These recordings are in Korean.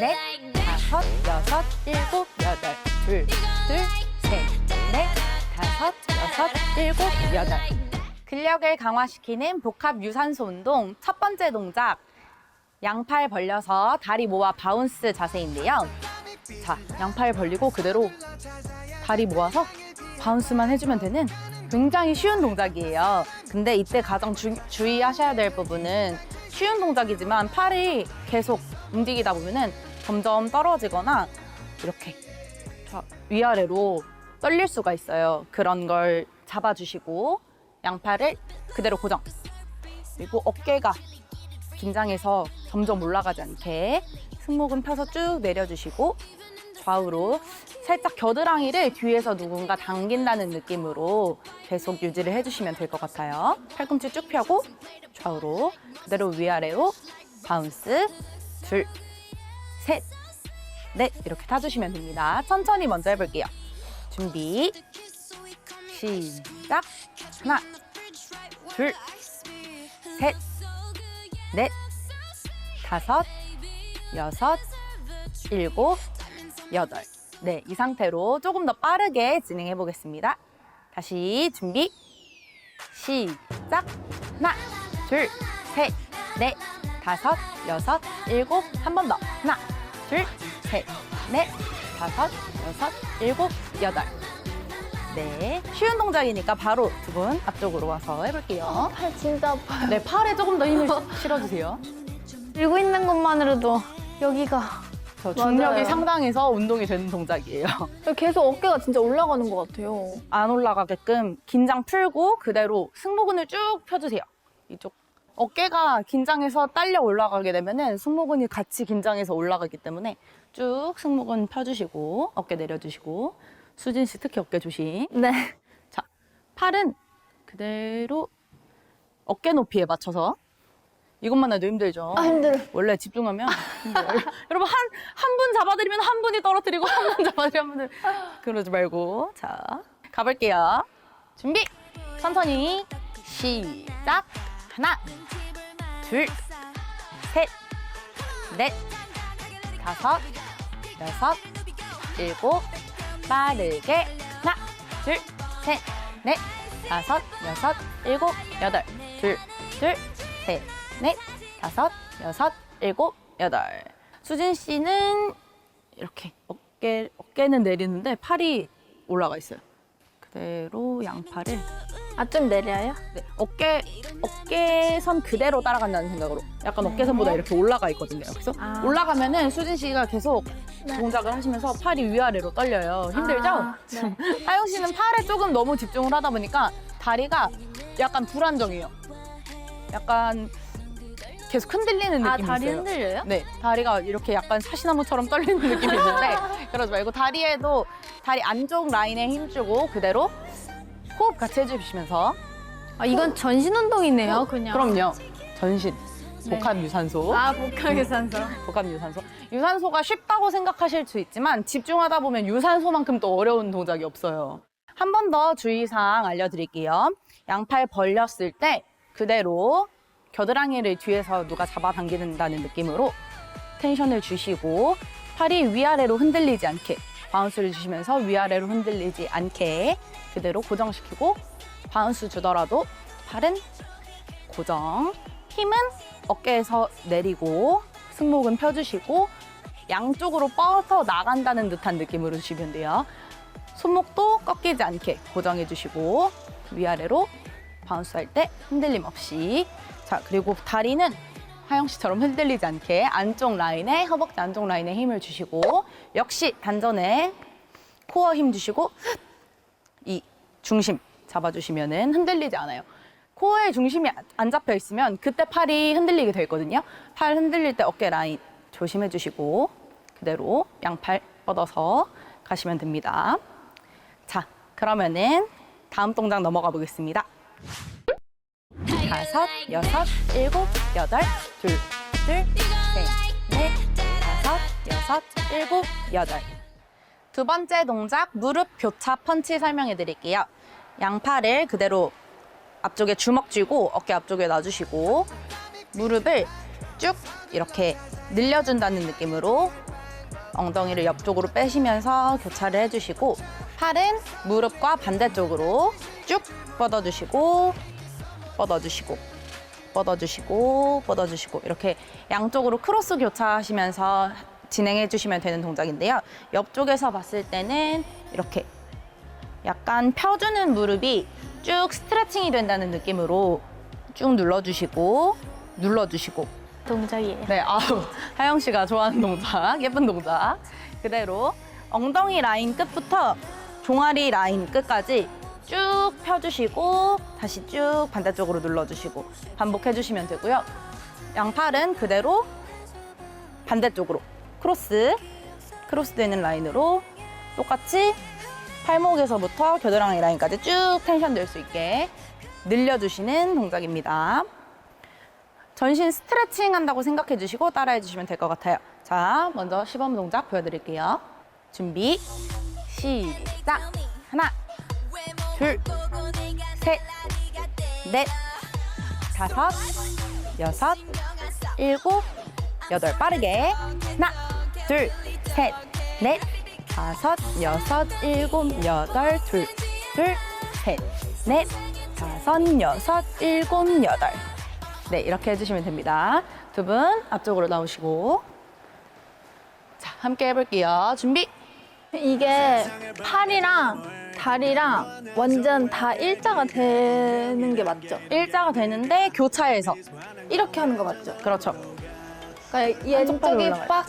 넷, 다섯, 여섯, 일곱, 여덟, 둘, 둘, 셋, 넷, 다섯, 여섯, 일곱, 여덟. 근력을 강화시키는 복합 유산소 운동 첫 번째 동작. 양팔 벌려서 다리 모아 바운스 자세인데요. 자, 양팔 벌리고 그대로 다리 모아서 바운스만 해주면 되는 굉장히 쉬운 동작이에요. 근데 이때 가장 주, 주의하셔야 될 부분은 쉬운 동작이지만 팔이 계속 움직이다 보면은 점점 떨어지거나 이렇게 자, 위아래로 떨릴 수가 있어요. 그런 걸 잡아주시고 양팔을 그대로 고정. 그리고 어깨가 긴장해서 점점 올라가지 않게 승모근 펴서 쭉 내려주시고 좌우로 살짝 겨드랑이를 뒤에서 누군가 당긴다는 느낌으로 계속 유지를 해주시면 될 것 같아요. 팔꿈치 쭉 펴고 좌우로 그대로 위아래로 바운스 둘, 셋, 넷 이렇게 타주시면 됩니다. 천천히 먼저 해볼게요. 준비 시작 하나 둘, 셋, 넷, 다섯, 여섯, 일곱, 여덟. 네, 이 상태로 조금 더 빠르게 진행해 보겠습니다. 다시 준비. 시작. 하나, 둘, 셋, 넷, 다섯, 여섯, 일곱. 한 번 더. 하나, 둘, 셋, 넷, 다섯, 여섯, 일곱, 여덟. 네, 쉬운 동작이니까 바로 두 분 앞쪽으로 와서 해볼게요. 팔 진짜 아파요. 네, 팔에 조금 더 힘을 실어주세요. 들고 있는 것만으로도 여기가 저 중력이 맞아요. 상당해서 운동이 되는 동작이에요. 계속 어깨가 진짜 올라가는 것 같아요. 안 올라가게끔 긴장 풀고 그대로 승모근을 쭉 펴주세요. 이쪽. 어깨가 긴장해서 딸려 올라가게 되면은 승모근이 같이 긴장해서 올라가기 때문에 쭉 승모근 펴주시고 어깨 내려주시고 수진 씨 특히 어깨 조심. 네. 자, 팔은 그대로 어깨 높이에 맞춰서 이것만 해도 힘들죠. 아 힘들어. 원래 집중하면 힘들어요. 여러분 한 한 분 잡아드리면 한 분이 떨어뜨리고 한 분 잡아드리면 한 분을 그러지 말고 자 가볼게요. 준비 천천히 시작 하나 둘셋넷 다섯 여섯 일곱 빠르게 하나 둘셋넷 다섯 여섯 일곱 여덟 둘둘셋 넷 다섯, 여섯, 일곱, 여덟. 수진 씨는 이렇게 어깨, 어깨는 내리는데 팔이 올라가 있어요. 그대로 양팔을 아 좀 내려요? 네, 어깨, 어깨선 그대로 따라간다는 생각으로 약간 어깨선보다 이렇게 올라가 있거든요. 그래서 아. 올라가면은 수진 씨가 계속 네. 동작을 하시면서 팔이 위아래로 떨려요. 힘들죠? 아, 네. 하영 씨는 팔에 조금 너무 집중을 하다 보니까 다리가 약간 불안정해요. 약간 계속 흔들리는 느낌이 아 다리 있어요. 흔들려요? 네, 다리가 이렇게 약간 사시나무처럼 떨리는 느낌이 있는데 그러지 말고 다리에도 다리 안쪽 라인에 힘주고 그대로 호흡 같이 해주시면서 아 이건 전신 운동이네요, 그냥. 그럼요 전신 네. 복합 유산소 아 복합유산소. 복합 유산소 유산소가 쉽다고 생각하실 수 있지만 집중하다 보면 유산소만큼 또 어려운 동작이 없어요 한 번 더 주의사항 알려드릴게요 양팔 벌렸을 때 그대로 겨드랑이를 뒤에서 누가 잡아당기는다는 느낌으로 텐션을 주시고 팔이 위아래로 흔들리지 않게 바운스를 주시면서 위아래로 흔들리지 않게 그대로 고정시키고 바운스 주더라도 팔은 고정 힘은 어깨에서 내리고 승모근 펴주시고 양쪽으로 뻗어 나간다는 듯한 느낌으로 주시면 돼요. 손목도 꺾이지 않게 고정해 주시고 위아래로 바운스 할 때 흔들림 없이 자 그리고 다리는 하영 씨처럼 흔들리지 않게 안쪽 라인에 허벅지 안쪽 라인에 힘을 주시고 역시 단전에 코어 힘 주시고 이 중심 잡아주시면은 흔들리지 않아요. 코어의 중심이 안 잡혀 있으면 그때 팔이 흔들리게 되거든요. 팔 흔들릴 때 어깨 라인 조심해 주시고 그대로 양팔 뻗어서 가시면 됩니다. 자, 그러면은 다음 동작 넘어가 보겠습니다. 다섯, 여섯, 일곱, 여덟, 둘, 둘, 셋, 넷, 다섯, 여섯, 일곱, 여덟. 두 번째 동작 무릎 교차 펀치 설명해 드릴게요. 양팔을 그대로 앞쪽에 주먹 쥐고 어깨 앞쪽에 놔주시고 무릎을 쭉 이렇게 늘려준다는 느낌으로 엉덩이를 옆쪽으로 빼시면서 교차를 해주시고 팔은 무릎과 반대쪽으로 쭉 뻗어주시고 뻗어주시고 뻗어주시고 뻗어주시고 이렇게 양쪽으로 크로스 교차하시면서 진행해 주시면 되는 동작인데요. 옆쪽에서 봤을 때는 이렇게 약간 펴주는 무릎이 쭉 스트레칭이 된다는 느낌으로 쭉 눌러주시고 눌러주시고 동작이에요. 네, 아우 하영 씨가 좋아하는 동작, 예쁜 동작 그대로 엉덩이 라인 끝부터 종아리 라인 끝까지 쭉 펴주시고 다시 쭉 반대쪽으로 눌러주시고 반복해주시면 되고요. 양팔은 그대로 반대쪽으로 크로스 크로스 되는 라인으로 똑같이 팔목에서부터 겨드랑이 라인까지 쭉 텐션 될 수 있게 늘려주시는 동작입니다. 전신 스트레칭 한다고 생각해 주시고 따라해 주시면 될 것 같아요. 자, 먼저 시범 동작 보여드릴게요. 준비, 시작. 하나, 둘, 셋, 넷, 다섯, 여섯, 일곱, 여덟. 빠르게. 하나, 둘, 셋, 넷, 다섯, 여섯, 일곱, 여덟, 둘, 둘, 셋, 넷, 다섯, 여섯, 일곱, 여덟. 네, 이렇게 해주시면 됩니다. 두 분 앞쪽으로 나오시고. 자, 함께 해볼게요. 준비. 이게 팔이랑 다리랑 완전 다 일자가 되는 게 맞죠? 일자가 되는데 교차해서. 이렇게 하는 거 맞죠? 그렇죠. 그러니까 한쪽 왼쪽이 올라가요. 빡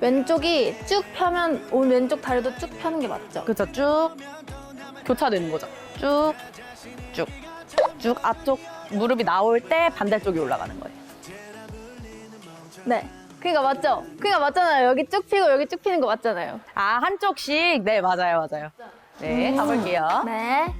왼쪽이 쭉 펴면 온 왼쪽 다리도 쭉 펴는 게 맞죠? 그렇죠. 쭉 교차되는 거죠. 쭉, 쭉, 쭉 앞쪽 무릎이 나올 때 반대쪽이 올라가는 거예요. 네. 그니까 맞죠? 그니까 맞잖아요. 여기 쭉 피고 여기 쭉 피는 거 맞잖아요. 아, 한쪽씩. 네, 맞아요, 맞아요. 네, 가볼게요. 네.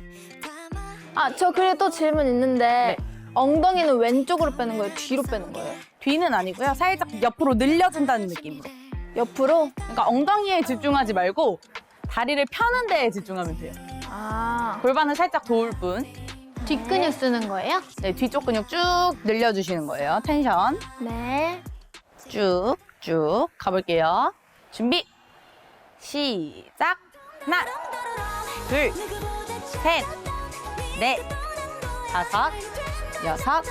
아, 저 그리고 또 질문 있는데 네. 엉덩이는 왼쪽으로 빼는 거예요? 뒤로 빼는 거예요? 뒤는 아니고요. 살짝 옆으로 늘려준다는 느낌으로. 옆으로? 그러니까 엉덩이에 집중하지 말고 다리를 펴는 데에 집중하면 돼요. 아, 골반은 살짝 도울 뿐. 뒷근육 쓰는 거예요? 네, 뒤쪽 근육 쭉 늘려주시는 거예요. 텐션 네. 쭉, 쭉 가볼게요. 준비, 시작. 하나, 둘, 셋, 넷, 다섯, 여섯,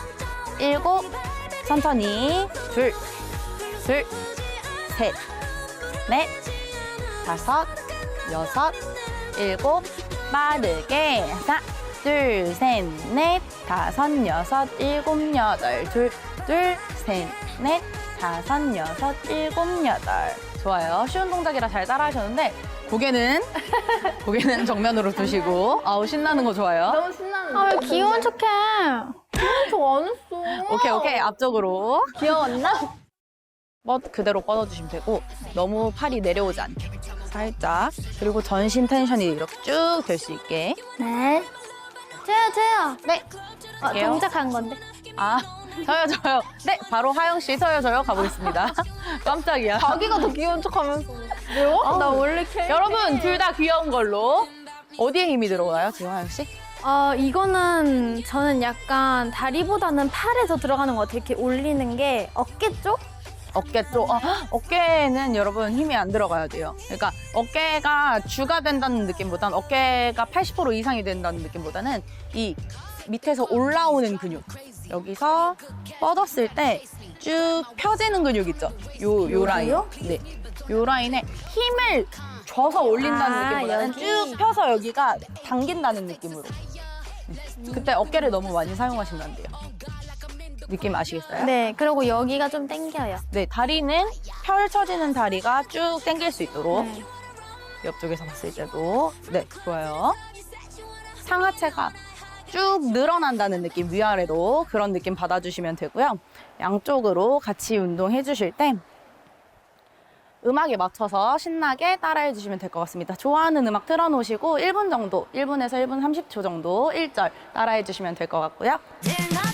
일곱, 천천히. 둘, 둘, 셋, 넷, 다섯, 여섯, 일곱, 빠르게. 하나, 둘, 셋, 넷, 다섯, 여섯, 일곱, 여덟. 둘, 둘, 셋, 넷, 다섯, 여섯, 일곱, 여덟. 좋아요. 쉬운 동작이라 잘 따라 하셨는데, 고개는, 고개는 정면으로 두시고, 아우, 신나는 거 좋아요. 너무 신나는데. 아, 왜 귀여운 척해? 귀여운 척안 했어. 오케이, 오케이. 앞쪽으로. 귀여웠나? 뻗 그대로 뻗어주시면 되고 너무 팔이 내려오지 않게 살짝 그리고 전신 텐션이 이렇게 쭉 될 수 있게 네. 제요, 제요. 네 아, 할게요. 동작한 건데. 아 저요 저요 네 바로 하영 씨 저요 저요 가보겠습니다 깜짝이야 자기가 더 귀여운 척 하면서. 왜요? 나 원래 캐 여러분 둘 다 귀여운 걸로 어디에 힘이 들어가요 지금 하영 씨? 어, 이거는 저는 약간 다리보다는 팔에 더 들어가는 것 같아요. 이렇게 올리는 게 어깨 쪽? 어깨 쪽 어, 어깨는 여러분 힘이 안 들어가야 돼요. 그러니까 어깨가 주가 된다는 느낌보다는 어깨가 80% 이상이 된다는 느낌보다는 이 밑에서 올라오는 근육 여기서 뻗었을 때 쭉 펴지는 근육 있죠. 요 요 라인. 여기요? 네. 요 라인에 힘을 줘서 올린다는 아, 느낌보다는 여기. 쭉 펴서 여기가 당긴다는 느낌으로. 음. 그때 어깨를 너무 많이 사용하시면 안 돼요. 느낌 아시겠어요? 네, 그리고 여기가 좀 당겨요. 네, 다리는 펼쳐지는 다리가 쭉 당길 수 있도록 네. 옆쪽에서 봤을 때도 네, 좋아요. 상하체가 쭉 늘어난다는 느낌 위아래로 그런 느낌 받아주시면 되고요. 양쪽으로 같이 운동해 주실 때 음악에 맞춰서 신나게 따라해 주시면 될 것 같습니다. 좋아하는 음악 틀어놓으시고 1분 정도, 1분에서 1분 30초 정도 1절 따라해 주시면 될 것 같고요. 내